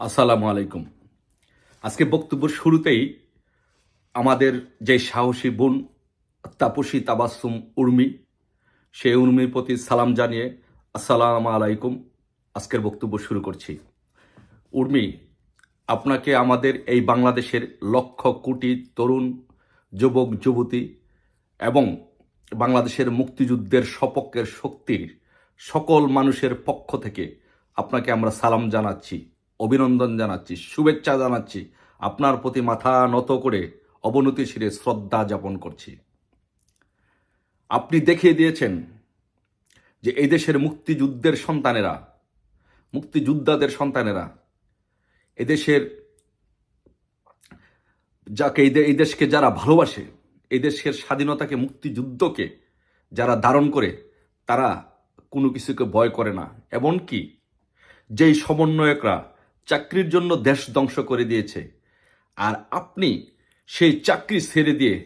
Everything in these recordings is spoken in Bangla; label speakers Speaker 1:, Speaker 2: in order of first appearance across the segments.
Speaker 1: আসসালামু আলাইকুম। আজকে বক্তব্যের শুরুতেই আমাদের যে সাহসী বোন তাপসী তাবাসুম উর্মি সেই উর্মির প্রতি সালাম জানিয়ে আসসালাম আলাইকুম, আজকের বক্তব্য শুরু করছি। উর্মি, আপনাকে আমাদের এই বাংলাদেশের লক্ষ কোটি তরুণ, যুবক, যুবতী এবং বাংলাদেশের মুক্তিযুদ্ধের সপক্ষের শক্তির সকল মানুষের পক্ষ থেকে আপনাকে আমরা সালাম জানাচ্ছি। অভিনন্দন জানাচ্ছি, শুভেচ্ছা জানাচ্ছি। আপনার প্রতি মাথা নত করে অবনতি শিরে শ্রদ্ধা যাপন করছি। আপনি দেখিয়ে দিয়েছেন যে এই দেশের মুক্তিযুদ্ধের সন্তানেরা, মুক্তিযোদ্ধাদের সন্তানেরা এদেশের যাকে এই দেশকে যারা ভালোবাসে, এই দেশের স্বাধীনতাকে, মুক্তিযুদ্ধকে যারা ধারণ করে, তারা কোনো কিছুকে ভয় করে না। এমনকি যেই সমন্বয়করা চাকরির জন্য দেশ ধ্বংস করে দিয়েছে। আর আপনি সেই চাকরি ছেড়ে দিয়ে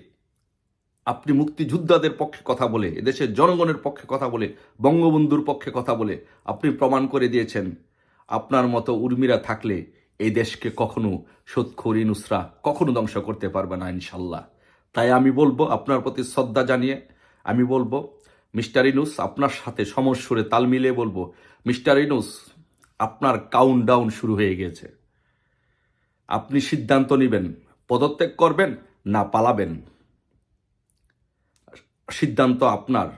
Speaker 1: আপনি মুক্তিযোদ্ধাদের পক্ষে কথা বলে, এদেশের জনগণের পক্ষে কথা বলে, বঙ্গবন্ধুর পক্ষে কথা বলে আপনি প্রমাণ করে দিয়েছেন। আপনার মতো উর্মিরা থাকলে এই দেশকে কখনো সৎখরি নুসরা কখনো ধ্বংস করতে পারবে না ইনশাল্লাহ। তাই আমি বলব, আপনার প্রতি শ্রদ্ধা জানিয়ে আমি বলব, মিস্টার ইনুস, আপনার সাথে সমস্যরে তাল মিলিয়ে বলব, মিস্টার ইনুস আপনার কাউন্ট ডাউন শুরু হয়ে গেছে আপনি সিদ্ধান্ত নেবেন, পদত্যাগ করবেন না পালাবেন। সিদ্ধান্ত আপনার।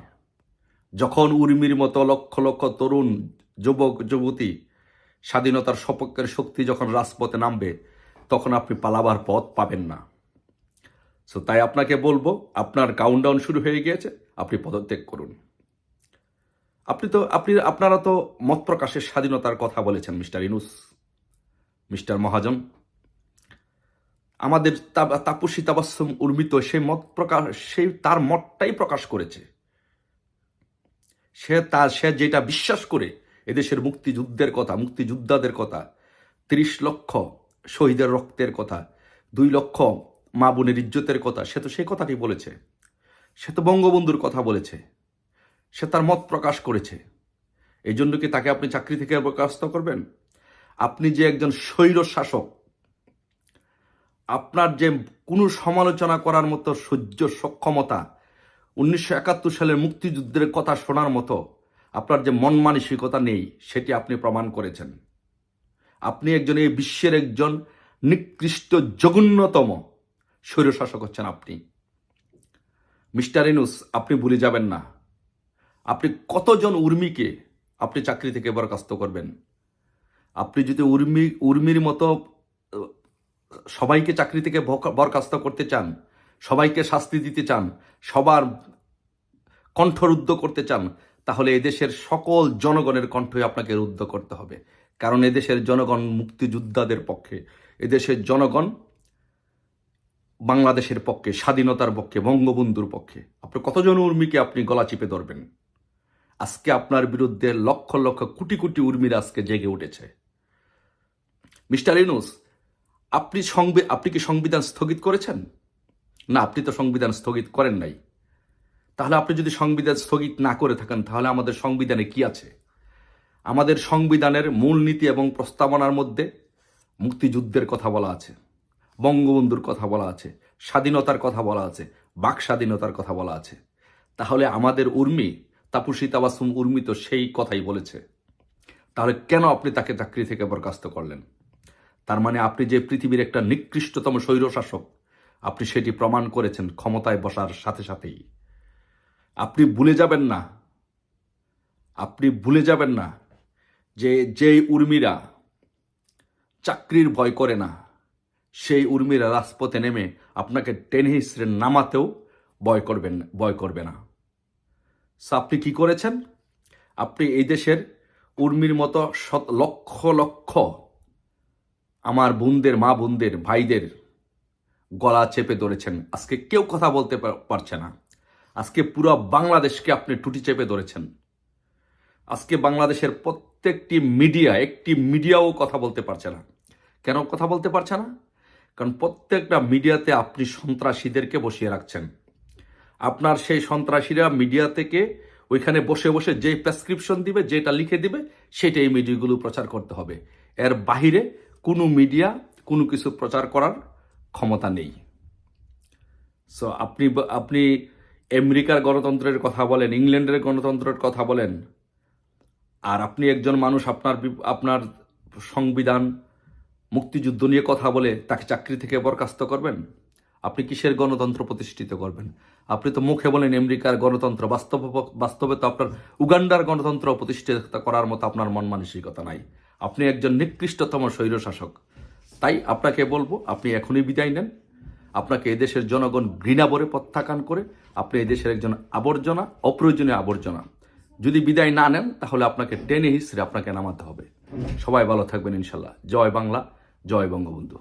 Speaker 1: যখন উর্মির মতো লক্ষ লক্ষ তরুণ, যুবক, যুবতী স্বাধীনতার সপক্ষের শক্তি যখন রাজপথে নামবে, তখন আপনি পালাবার পথ পাবেন না। সো তাই আপনাকে বলব, আপনার কাউন্টডাউন শুরু হয়ে গিয়েছে, আপনি পদত্যাগ করুন। আপনি তো, আপনি, আপনারা তো মত প্রকাশের স্বাধীনতার কথা বলেছেন, মিস্টার ইনুস, মিস্টার মহাজন। আমাদের তাপসী তাবাসম উর্মিত সেই মত প্রকাশ, সেই, তার মতটাই প্রকাশ করেছে। সে তার সে যেটা বিশ্বাস করে, এদেশের মুক্তিযুদ্ধের কথা, মুক্তিযোদ্ধাদের কথা, তিরিশ লক্ষ শহীদের রক্তের কথা, দুই লক্ষ মা বোনের ইজ্জতের কথা, সে তো সেই কথাটি বলেছে। সে তো বঙ্গবন্ধুর কথা বলেছে। সে তার মত প্রকাশ করেছে। এই জন্য কি তাকে আপনি চাকরি থেকে বরখাস্ত করবেন? আপনি যে একজন স্বৈর শাসক, আপনার যে কোনো সমালোচনা করার মতো সহ্য সক্ষমতা উনিশশো একাত্তর সালের মুক্তিযুদ্ধের কথা শোনার মতো আপনার যে মন মানসিকতা নেই, সেটি আপনি প্রমাণ করেছেন। আপনি একজন, এই বিশ্বের একজন নিকৃষ্ট জঘন্যতম স্বৈরশাসক হচ্ছেন আপনি। মিস্টার ইনুস, আপনি ভুলে যাবেন না। আপনি কতজন উর্মিকে আপনি চাকরি থেকে বরখাস্ত করবেন? আপনি যদি উর্মি, উর্মির মতো সবাইকে চাকরি থেকে বরখাস্ত করতে চান, সবাইকে শাস্তি দিতে চান, সবার কণ্ঠরুদ্ধ করতে চান, তাহলে এদেশের সকল জনগণের কণ্ঠই আপনাকে রুদ্ধ করতে হবে। কারণ এদেশের জনগণ মুক্তিযোদ্ধাদের পক্ষে, এদেশের জনগণ বাংলাদেশের পক্ষে, স্বাধীনতার পক্ষে, বঙ্গবন্ধুর পক্ষে। আপনি কতজন উর্মিকে আপনি গলা চিপে ধরবেন? আজকে আপনার বিরুদ্ধে লক্ষ লক্ষ কোটি কোটি উর্মিরা আজকে জেগে উঠেছে। মিস্টার ইনুস আপনি সংবি- আপনি কি সংবিধান স্থগিত করেছেন? না, আপনি তো সংবিধান স্থগিত করেন নাই। তাহলে আপনি যদি সংবিধান স্থগিত না করে থাকেন, তাহলে আমাদের সংবিধানে কি আছে? আমাদের সংবিধানের মূলনীতি এবং প্রস্তাবনার মধ্যে মুক্তিযুদ্ধের কথা বলা আছে, বঙ্গবন্ধুর কথা বলা আছে, স্বাধীনতার কথা বলা আছে, বাক স্বাধীনতার কথা বলা আছে। তাহলে আমাদের উর্মি তাপুসী তাবাসুম উর্মি তো সেই কথাই বলেছে। তাহলে কেন আপনি তাকে চাকরি থেকে বরখাস্ত করলেন? তার মানে আপনি যে পৃথিবীর একটা নিকৃষ্টতম স্বৈরশাসক, আপনি সেটি প্রমাণ করেছেন ক্ষমতায় বসার সাথে সাথেই। আপনি ভুলে যাবেন না, আপনি ভুলে যাবেন না যে যেই উর্মিরা চাকরির ভয় করে না, সেই উর্মিরা রাজপথে নেমে আপনাকে টেনে নামাতেও ভয় করবেন, ভয় করবে না। আপনি কি করেছেন? আপনি এই দেশের উর্মির মতো শত, লক্ষ লক্ষ আমার বোনদের, মা বোনদের, ভাইদের গলা চেপে ধরেছেন। আজকে কেউ কথা বলতে পারছে না। আজকে পুরো বাংলাদেশকে আপনি টুটি চেপে ধরেছেন। আজকে বাংলাদেশের প্রত্যেকটি মিডিয়া, একটি মিডিয়াও কথা বলতে পারছে না। কেন কথা বলতে পারছে না? কারণ প্রত্যেকটা মিডিয়াতে আপনি সন্ত্রাসীদেরকে বসিয়ে রাখছেন। আপনার সেই সন্ত্রাসীরা মিডিয়া থেকে ওইখানে বসে বসে যে প্রেসক্রিপশন দিবে, যেটা লিখে দিবে, সেটাই মিডিয়াগুলো প্রচার করতে হবে। এর বাহিরে কোনো মিডিয়া কোনো কিছু প্রচার করার ক্ষমতা নেই। সো আপনি আপনি আমেরিকার গণতন্ত্রের কথা বলেন, ইংল্যান্ডের গণতন্ত্রের কথা বলেন, আর আপনি একজন মানুষ আপনার আপনার সংবিধান মুক্তিযুদ্ধ নিয়ে কথা বলে তাকে চাকরি থেকে বরখাস্ত করবেন আপনি কিসের গণতন্ত্র প্রতিষ্ঠিত করবেন? আপনি তো মুখে বলেন আমেরিকার গণতন্ত্র, বাস্তব বাস্তবে তো আপনার উগান্ডার গণতন্ত্র প্রতিষ্ঠিত করার মতো আপনার মন মানসিকতা নাই। আপনি একজন নিকৃষ্টতম স্বৈরশাসক। তাই আপনাকে বলব, আপনি এখনই বিদায় নেন। আপনাকে এদেশের জনগণ ঘৃণা ভরে প্রত্যাখ্যান করে, আপনি এদেশের একজন আবর্জনা, অপ্রয়োজনীয় আবর্জনা। যদি বিদায় না নেন, তাহলে আপনাকে টেনে হিসড়ে আপনাকে নামাতে হবে। সবাই ভালো থাকবেন ইনশাল্লাহ। জয় বাংলা, জয় বঙ্গবন্ধু।